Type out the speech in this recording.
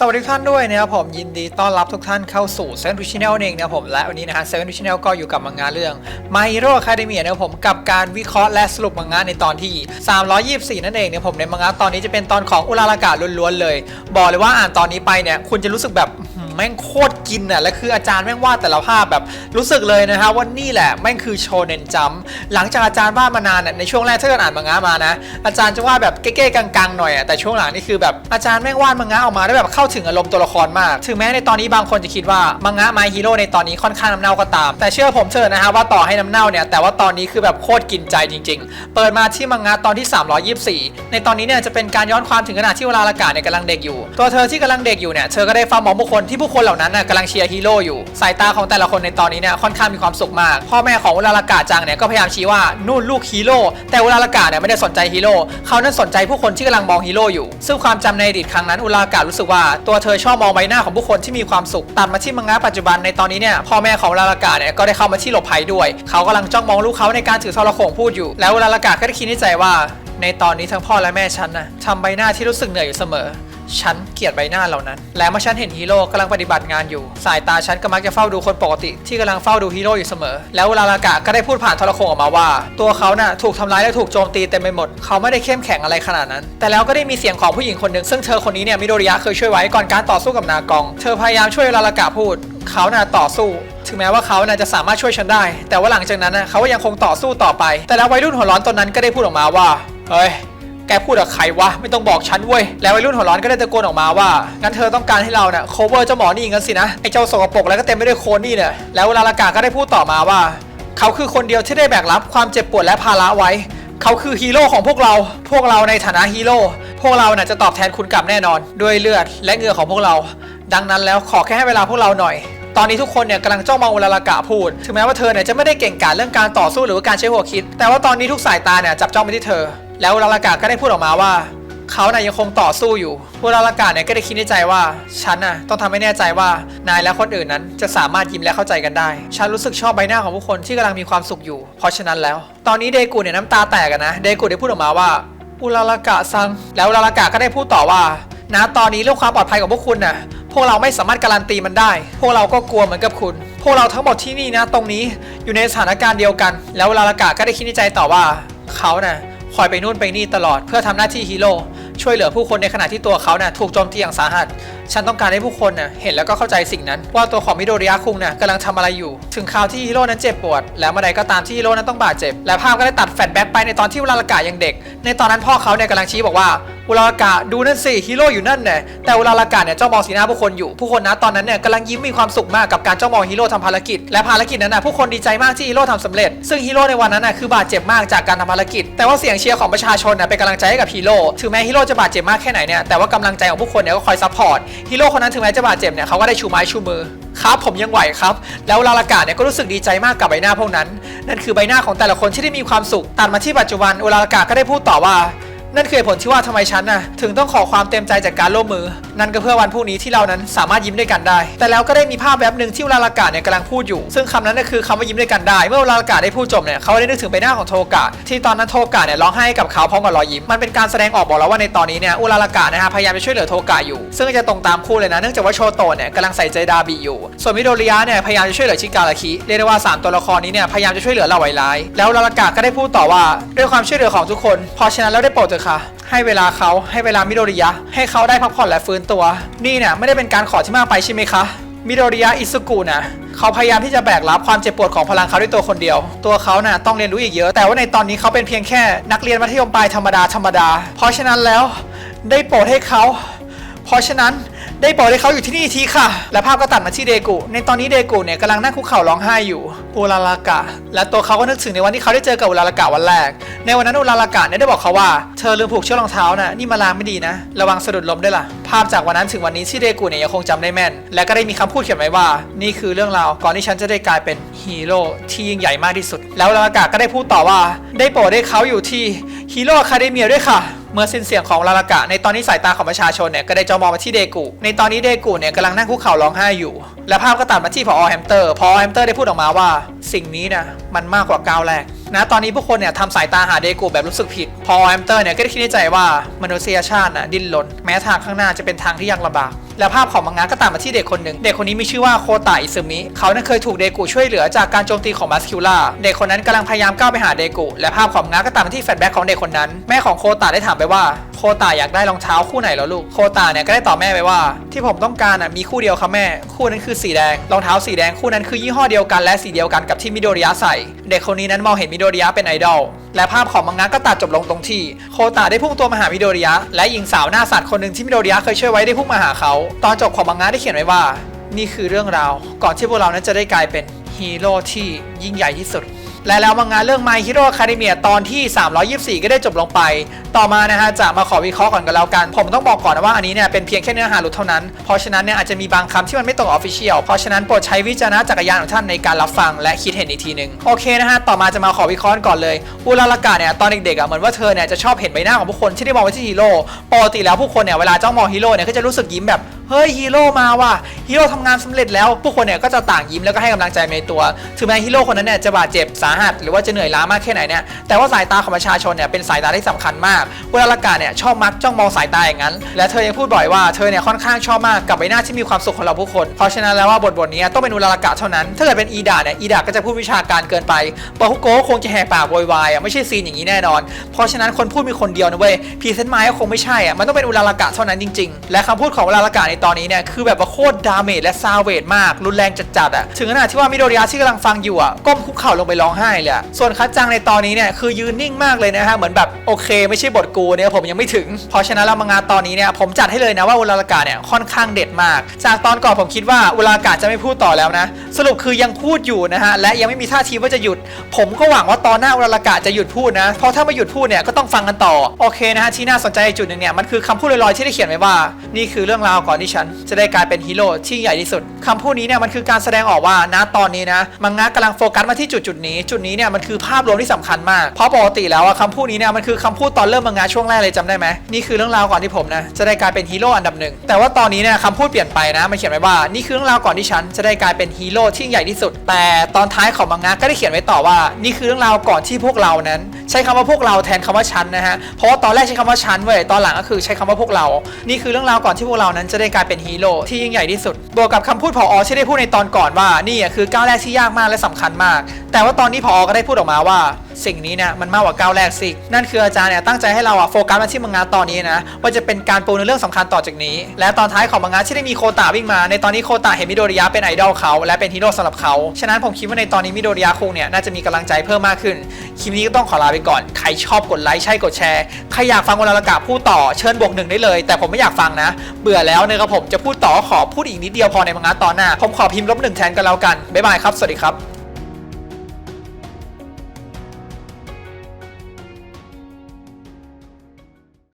สวัสดีทุกท่านด้วยนะครับผมยินดีต้อนรับทุกท่านเข้าสู่เซนทูชแนลเองนะครับผมและวันนี้นะฮะเซนทูชแนลก็อยู่กับมังงะเรื่อง My Hero Academy นะครับผมกับการวิเคราะห์และสรุปมังงะในตอนที่ 324 นั่นเองนะครับผมในมังงะตอนนี้จะเป็นตอนของอุลารากาล้วนๆเลย บอกเลยว่าอ่านตอนนี้ไปเนี่ยคุณจะรู้สึกแบบ แม่งโคตรกินอะและคืออาจารย์แม่งวาดแต่ละภาพแบบรู้สึกเลยนะฮะว่านี่แหละแม่งคือโชเนนจัมหลังจากอาจารย์วาดมานานน่ะในช่วงแรกถ้าเกิดอ่านมังงะมานะ อาจารย์จะวาดแบบเก๊ๆกังๆหน่อยอะแต่ช่วงหลังนี่คือแบบอาจารย์แม่งวาดมังงะออกมาได้แบบเข้าถึงอารมณ์ตัวละครมาก ถึงแม้ในตอนนี้บางคนจะคิดว่ามังงะ My Hero ในตอนนี้ค่อนข้างน้ำเน่าก็ตาม แต่เชื่อผมเถอะนะฮะว่าต่อให้น้ำเน่าเนี่ยแต่ว่าตอนนี้คือแบบโคตรกินใจจริง ๆ เปิดมาที่มังงะตอนที่ 324 ในตอนนี้เนี่ยจะเป็นการย้อนความถึงขณะที่เวลาอากาศเนี่ยกำลังเด็กอยู่ ตัวเธอที่กำลังเด็กอยู่เนี่ยเธอก็ได้เฝ้ามองผู้คนที่ผู้คนเหล่านั้นน่ะกำลังเชียร์ฮีโร่อยู่สายตาของแต่ละคนในตอนนี้เนี่ยค่อนข้างมีความสุขมาก พ่อแม่ของเวลาอากาจังเนี่ยก็พยายามชี้ว่านู่นลูกฮีโร่แต่เวลาอากาเนี่ยไม่ได้สนใจฮีโร่เขานั้นสนใจผู้คนที่กำลังมองฮีโร่อยู่ ซึ่งความจำในอดีตครั้งนั้นอุลาอาการู้สึกว่าตัวเธอชอบมองใบหน้าของผู้คนที่มีความสุขตัดมาที่มังงะปัจจุบันในตอนนี้เนี่ยพ่อแม่ของอุลาอากาเนี่ยก็ได้เข้ามาที่หลบภัยด้วย เขากำลังจ้องมองลูกเขาในการถือโทรโขงพูดอยู่ แล้วอุลาอากาก็ได้คิดในใจว่า ในตอนนี้ทั้งพ่อและแม่ฉันนะทำใบหน้าที่รู้สึกเหนื่อยอยู่เสมอ ฉันเกลียดใบหน้าเหล่านั้น และเมื่อฉันเห็นฮีโร่กำลังปฏิบัติงานอยู่ สายตาฉันก็มักจะเฝ้าดูคนปกติที่กำลังเฝ้าดูฮีโร่อยู่เสมอ แล้วลาลากะก็ได้พูดผ่านโทรโขงออกมาว่า ตัวเขาน่ะถูกทำร้ายและถูกโจมตีเต็มไปหมด เขาไม่ได้เข้มแข็งอะไรขนาดนั้น แต่แล้วก็ได้มีเสียงของผู้หญิงคนหนึ่งซึ่งเธอคนนี้เนี่ยมิโดริยะเคยช่วยไว้ก่อนการต่อสู้กับนากอง เธอพยายามช่วยลาลากะพูด เขาน่ะต่อสู้ถึงแม้ว่าเขาน่ะจะสามารถช่วยฉันได้ แต่ว่าหลังจากนั้นนะเขาก็ยังคงต่อสู้ต่อไป แต่แล้ววัยรุ่นหัวร้อนตนนั้นก็ได้พูดออกมาว่า เฮ้ย แกพูดกับใครวะ ไม่ต้องบอกฉันเว้ย แล้ววัยรุ่นหัวร้อนก็ได้ตะโกนออกมาว่า งั้นเธอต้องการให้เราเนี่ย cover เจ้าหมอนี่งั้นสินะ ไอ้เจ้าสกปรกแล้วก็เต็มไปด้วยโคลนนี่เนี่ย แล้วเวลาลากาก็ได้พูดต่อมาว่า เขาคือคนเดียวที่ได้แบกรับความเจ็บปวดและภาระไว้ เขาคือฮีโร่ของพวกเรา พวกเราในฐานะฮีโร่ พวกเราน่ะจะตอบแทนคุณกลับแน่นอน ด้วยเลือดและเหงื่อของพวกเรา ดังนั้นแล้วขอแค่ให้เวลาพวกเราหน่อยตอนนี้ทุกคนเนี่ยกำลังจ้องมองอุลารากะพูด ถึงแม้ว่าเธอเนี่ยจะไม่ได้เก่งกาจเรื่องการต่อสู้หรือว่าการใช้หัวคิด แต่ว่าตอนนี้ทุกสายตาเนี่ยจับจ้องไปที่เธอ แล้วลารากะก็ได้พูดออกมาว่าเขาน่ะยังคงต่อสู้อยู่อุลารากะเนี่ยก็ได้คิดในใจว่าฉันน่ะต้องทำให้แน่ใจว่านายและคนอื่นนั้นจะสามารถยิ้มและเข้าใจกันได้ ฉันรู้สึกชอบใบหน้าของผู้คนที่กำลังมีความสุขอยู่ เพราะฉะนั้นแล้ว ตอนนี้เดกุเนี่ยน้ำตาแตกกันนะ เดกุได้พูดออกมาว่าอุลารากะซัง แล้วลารากะก็ได้พูดต่อว่าณตอนนี้เรื่องความปลอดภัยของพวกคุณน่ะ พวกเราไม่สามารถการันตีมันได้ พวกเราก็กลัวเหมือนกับคุณ พวกเราทั้งหมดที่นี่นะ ตรงนี้อยู่ในสถานการณ์เดียวกัน แล้วลารากะก็ได้คิดในใจต่อว่าเขาน่ะ คอยไปนู่นไปนี่ตลอดเพื่อทำหน้าที่ฮีโร่ช่วยเหลือผู้คนในขณะที่ตัวเขาน่ะถูกโจมตีอย่างสาหัส ฉันต้องการให้ผู้คนน่ะเห็นแล้วก็เข้าใจสิ่งนั้น ว่าตัวของมิโดริยะคุงน่ะกำลังทำอะไรอยู่ ถึงคราวที่ฮีโร่นั้นเจ็บปวด แล้วเมื่อใดก็ตามที่ฮีโร่นั้นต้องบาดเจ็บ และภาพก็ได้ตัดแฟลชแบ็กไปในตอนที่อุลารากะยังเด็ก ในตอนนั้นพ่อเขาเนี่ยกำลังชี้บอกว่าอุลารากะดูนั่นสิฮีโร่อยู่นั่นเนี่ยแต่อุลารากะเนี่ยจ้องมองสีหน้าผู้คนอยู่ผู้คนนะตอนนั้นเนี่ยกำลังยิ้มมีความสุขมากกับการจ้องมองฮีโร่ทำภารกิจและภารกิจนั้นน่ะผู้คนดีใจมากที่ฮีโร่ทำสำเร็จ ซึ่งฮีโร่ในวันนั้นน่ะคือบาดเจ็บมากจากการทำภารกิจ แต่ว่าเสียงเชียร์ของประชาชนน่ะเป็นกำลังใจให้กับฮีโร่ถึงแม้ฮีโร่จะบาดเจ็บมากแค่ไหนเนี่ยแต่ว่ากำลังใจของผู้คนเนี่ยก็คอยซัพพอร์ตฮีโร่คนนั้นถึงแม้จะบาดเจ็บเนี่ยเขาก็ได้ชูไม้ชูมือครับผมยังไหวครับ แล้วลาลากาเนี่ยก็รู้สึกดีใจมากกับใบหน้าพวกนั้น นั่นคือใบหน้าของแต่ละคนที่ได้มีความสุขตัดมาที่ปัจจุบันอุลาลากาก็ได้พูดต่อว่า นั่นคือผลที่ว่าทำไมฉันน่ะถึงต้องขอความเต็มใจจากการร่วมมือ นั่นก็เพื่อวันพรุ่งนี้ที่เรานั้นสามารถยิ้มด้วยกันได้ แต่แล้วก็ได้มีภาพแวบหนึ่งที่อุลาลากาเนี่ยกำลังพูดอยู่ ซึ่งคำนั้นก็คือคำว่ายิ้มด้วยกันได้ เมื่ออุลาลากาได้พูดจบเนี่ยเขาได้นึกถึงใบหน้าของโทกะที่ตอนนั้นโทกะเนี่ยร้องไห้กับเขาพร้อมกับรอยยิ้มมันเป็นการแสดงออกบอกแล้วว่าในตอนนี้เนี่ยอุลาลากานะฮะพยายามจะช่วยเหลือโทกะอยู่ ซึ่งจะตรงตามคู่เลยนะเนื่องจากว่าโชโตะเนี่ยกำลังใส่ใจดาบิอยู่ ส่วนมิโดริยะเนี่ยพยายามจะช่วยเหลือชิการาคิเรียกได้ว่าสามตัวละครนี้เนี่ยพยายามจะช่วยเหลือเหล่าไวร้ายแล้วลาลากาก็ได้พูดต่อว่าด้วยความช่วยเหลือของทุกคนพราะฉะแล้วได้โปรดเถอะค่ะให้เวลาเขาให้เวลามิโดริยะให้เขาได้พักผ่อนและฟื้นตัว นี่เนี่ยไม่ได้เป็นการขอที่มากไปใช่ไหมคะมิโดริยะอิซุกุนะเขาพยายามที่จะแบกรับความเจ็บปวดของพลังเขาด้วยตัวคนเดียว ตัวเขาน่ะต้องเรียนรู้อีกเยอะ แต่ว่าในตอนนี้เขาเป็นเพียงแค่นักเรียนมัธยมปลายธรรมดาธรรมดา เพราะฉะนั้นแล้วได้โปรดให้เขา เพราะฉะนั้น ได้โปรดให้เขาอยู่ที่นี่ทีค่ะ และภาพก็ตัดมาที่เดกุ ในตอนนี้เดกุเนี่ยกำลังนั่งคุกเข่าร้องไห้อยู่อุลาลากะ และตัวเขาก็นึกถึงในวันที่เขาได้เจอกับอุลาลากะวันแรก ในวันนั้นอุลาลากะเนี่ยได้บอกเขาว่า เธอลืมผูกเชือกรองเท้านะนี่มาลางไม่ดีนะ ระวังสะดุดล้มด้วยล่ะ ภาพจากวันนั้นถึงวันนี้ที่เดกุเนี่ยยังคงจำได้แม่น และก็ได้มีคำพูดเขียนไว้ว่า นี่คือเรื่องราวก่อนที่ฉันจะได้กลายเป็นฮีโร่ที่ยิ่งใหญ่มากที่สุด แล้วอุลาลากะก็ได้พูดต่อว่า ได้โปรดให้เขาอยู่ที่ฮีโร่คาเดเมียด้วยค่ะ มื่อสิ้นเสียงของลาลากะ ในตอนนี้สายตาของประชาชนเนี่ยก็ได้จ้องมองมาที่เดกุ ในตอนนี้เดกุเนี่ยกำลังนั่งคุกเข่าร้องไห้อยู่ และภาพก็ตัดมาที่พอแฮมสเตอร์ พอแฮมสเตอร์ได้พูดออกมาว่า สิ่งนี้นะมันมากกว่าก้าวแรกนะตอนนี้ผู้คนเนี่ยทำสายตาหาเดกุแบบรู้สึกผิด พอแฮมสเตอร์เนี่ยก็ได้คิดในใจว่ามนุษยชาติน่ะดิ้นรนแม้ทางข้างหน้าจะเป็นทางที่ยากลำบาก และภาพของมังงะก็ตามมาที่เด็กคนหนึ่งเด็กคนนี้มีชื่อว่าโคตะอิซึมิเขานั้นเคยถูกเดกุช่วยเหลือจากการโจมตีของมัสคิวล่าเด็กคนนั้นกำลังพยายามก้าวไปหาเดกุและภาพของมังงะก็ตามมาที่แฟลชแบ็กของเด็กคนนั้นแม่ของโคตะได้ถามไปว่าโคตาอยากได้รองเท้าคู่ไหนแล้วลูกโคตาเนี่ยก็ได้ตอบแม่ไปว่า ที่ผมต้องการอะมีคู่เดียวครับแม่ คู่นั้นคือสีแดงรองเท้าสีแดงคู่นั้นคือยี่ห้อเดียวกันและสีเดียวกันกับที่มิโดริยะใส่ เด็กคนนี้นั้นมองเห็นมิโดริยะเป็นไอดอลและภาพของมังงะก็ตัดจบลงตรงที่ โคตาได้พุ่งตัวมาหามิโดริยะและหญิงสาวหน้าสัตว์คนหนึ่งที่มิโดริยะเคยช่วยไว้ได้พุ่งมาหาเขาตอนจบของมังงะได้เขียนไว้ว่า นี่คือเรื่องราว ก่อนที่พวกเรานั้นจะได้กลายเป็นฮีโร่ที่ยิ่งใหญ่ที่สุด และแล้วมังงะเรื่อง My Hero Academia ตอนที่ 324 ก็ได้จบลงไป ต่อมานะฮะจะมาขอวิเคราะห์ก่อนกันแล้วกัน ผมต้องบอกก่อนนะว่าอันนี้เนี่ยเป็นเพียงแค่เนื้อหาหลุดเท่านั้น เพราะฉะนั้นเนี่ยอาจจะมีบางคำที่มันไม่ตรงออฟฟิเชียล เพราะฉะนั้นโปรดใช้วิจารณจักรยานของท่านในการรับฟังและคิดเห็นอีกทีหนึ่งโอเคนะฮะต่อมาจะมาขอวิเคราะห์ก่อนเลยอุลาลากาเนี่ยตอนเด็กๆอะเหมือนว่าเธอเนี่ยจะชอบเห็นใบหน้าของผู้คนที่ได้มองไปที่ฮีโร่ ปกติแล้วผู้คนเนี่ยเวลาจ้องมองฮีโร่เนี่ยก็จะรู้สึกยิ้มแบบ เฮ้ยฮีโร่มาว่ะฮีโร่ทำงานสำเร็จแล้วผู้คนเนี่ยก็จะต่างยิ้มแล้วก็ให้กำลังใจในตัวถึงแม้ฮีโร่คนนั้นเนี่ยจะบาดเจ็บสาหัสหรือว่าจะเหนื่อยล้ามากแค่ไหนเนี่ยแต่ว่าสายตาของประชาชนเนี่ยเป็นสายตาที่สำคัญมากเวลาละกาเนี่ยชอบมักจ้องมองสายตาอย่างนั้น และเธอยังพูดบ่อยว่าเธอเนี่ยค่อนข้างชอบมากกับใบหน้าที่มีความสุขของเราผู้คน เพราะฉะนั้นแล้วว่าบทบทนี้ต้องเป็นอุลาละกาเท่านั้น ถ้าเกิดเป็นอีดาเนี่ยอีดาก็จะพูดวิชาการเกินไปปาฮุโกะคงจะแหกปากโวยวายอะไม่ใช่ซีนอย่างนี้แน่นอน เพราะฉะนั้นคนพูดมีคนเดียวนะเว้ยพรีเซนต์ไม้ก็คงไม่ใช่อะมันต้องเป็นอุลาละกาเท่านั้นจริง ๆ และคำพูดของอุลาละกาในตอนนี้เนี่ยคือแบบว่าโคตรดาเมจและซาเวทมากรุนแรงจัดๆอะถึงขนาดที่ว่ามิโดริยะที่กำลังฟังอยู่อะก้มคุกเข่าลงไปร้องไห้เลยอะส่วนคัดจังในตอนนี้เนี่ยคือยืนนิ่งมากเลยนะฮะเหมือนแบบโอเคไม่ใช่บทกูเนี่ยผมยังไม่ถึง เพราะฉะนั้นแล้วมังงะตอนนี้เนี่ยผมจัดให้เลยนะว่าอุลารากาเนี่ยค่อนข้างเด็ดมาก จากตอนก่อนผมคิดว่าอุลารากาจะไม่พูดต่อแล้วนะ สรุปคือยังพูดอยู่นะฮะและยังไม่มีท่าทีว่าจะหยุด ผมก็หวังว่าตอนหน้าอุลารากาจะหยุดพูดนะเพราะถ้าไม่หยุดพูดเนี่ยก็ต้องฟังกันต่อโอเคนะฮะที่น่าสนใจจุดหนึ่งเนี่ยมันคือคำพูดลอยๆที่ได้เขียนไว้ว่า นี่คือเรื่องราวก่อนที่ฉัน จะได้กลายเป็นฮีโร่ที่ใหญ่ที่สุดคำพูดนี้เนี่ยมันคือการแสดงออกว่าณตอนนี้นะมังงะกำลังโฟกัสมาที่จุดจุดนี้ จุดนี้เนี่ยมันคือภาพรวมที่สำคัญมาก เพราะปกติแล้วอะคำพูดนี้เนี่ยมันคือคำพูดตอนเริ่มมังงะช่วงแรกเลยจำได้ไหมนี่คือเรื่องราวก่อนที่ผมนะจะได้กลายเป็นฮีโร่อันดับหนึ่งแต่ว่าตอนนี้เนี่ยคำพูดเปลี่ยนไปนะมันเขียนไว้ว่านี่คือเรื่องราวก่อนที่ฉันจะได้กลายเป็นฮีโร่ที่ใหญ่ที่สุด แต่ตอนท้ายของมังงะก็ได้เขียนไว้ต่อว่า นี่คือเรื่องราวก่อนที่พวกเรานั้น ใช้คำว่าพวกเราแทนคำว่าฉันนะฮะเพราะว่าตอนแรกใช้คำว่าฉันเว้ยตอนหลังก็คือใช้คำว่าพวกเรา นี่คือเรื่องราวก่อนที่พวกเรานั้นจะได้ลายเป็นฮีโร่ที่ยิ่งใหญ่ที่สุด บวกกับคำพูดผอที่ได้พูดในตอนก่อนว่านี่คือก้าวแรกที่ยากมากและสำคัญมาก แต่ว่าตอนนี้ผอก็ได้พูดออกมาว่า สิ่งนี้เนี่ยมันมากกว่าก้าวแรกสิ นั่นคืออาจารย์เนี่ยตั้งใจให้เราอะโฟกัสมาที่มังงะตอนนี้นะว่าจะเป็นการปูในเรื่องสำคัญต่อจากนี้ และตอนท้ายของมังงะที่ได้มีโคตาวิ่งมา ในตอนนี้โคตาเห็นมิโดริยะเป็นไอดอลเขาและเป็นฮีโร่สำหรับเขา ฉะนั้นผมคิดว่าในตอนนี้มิโดริยะคงเนี่ยน่าจะมีกำลังใจเพิ่มมากขึ้นคลิปนี้ก็ต้องขอลาไปก่อนใครชอบกดไลค์ใช่กดแชร์ใครอยากฟังวลาละกาพูดต่อเชิญบวกหนึ่งได้เลย แต่ผมไม่อยากฟังนะ เบื่อแล้วเนะครับผมจะพูดต่อขอพูดอีกนิดเดียวพอในมังงะตอนหน้าผมขอพิมพ์ลบหนึ่งแทนกันแล้วกันบ๊ายบายครับสวัสดีครับ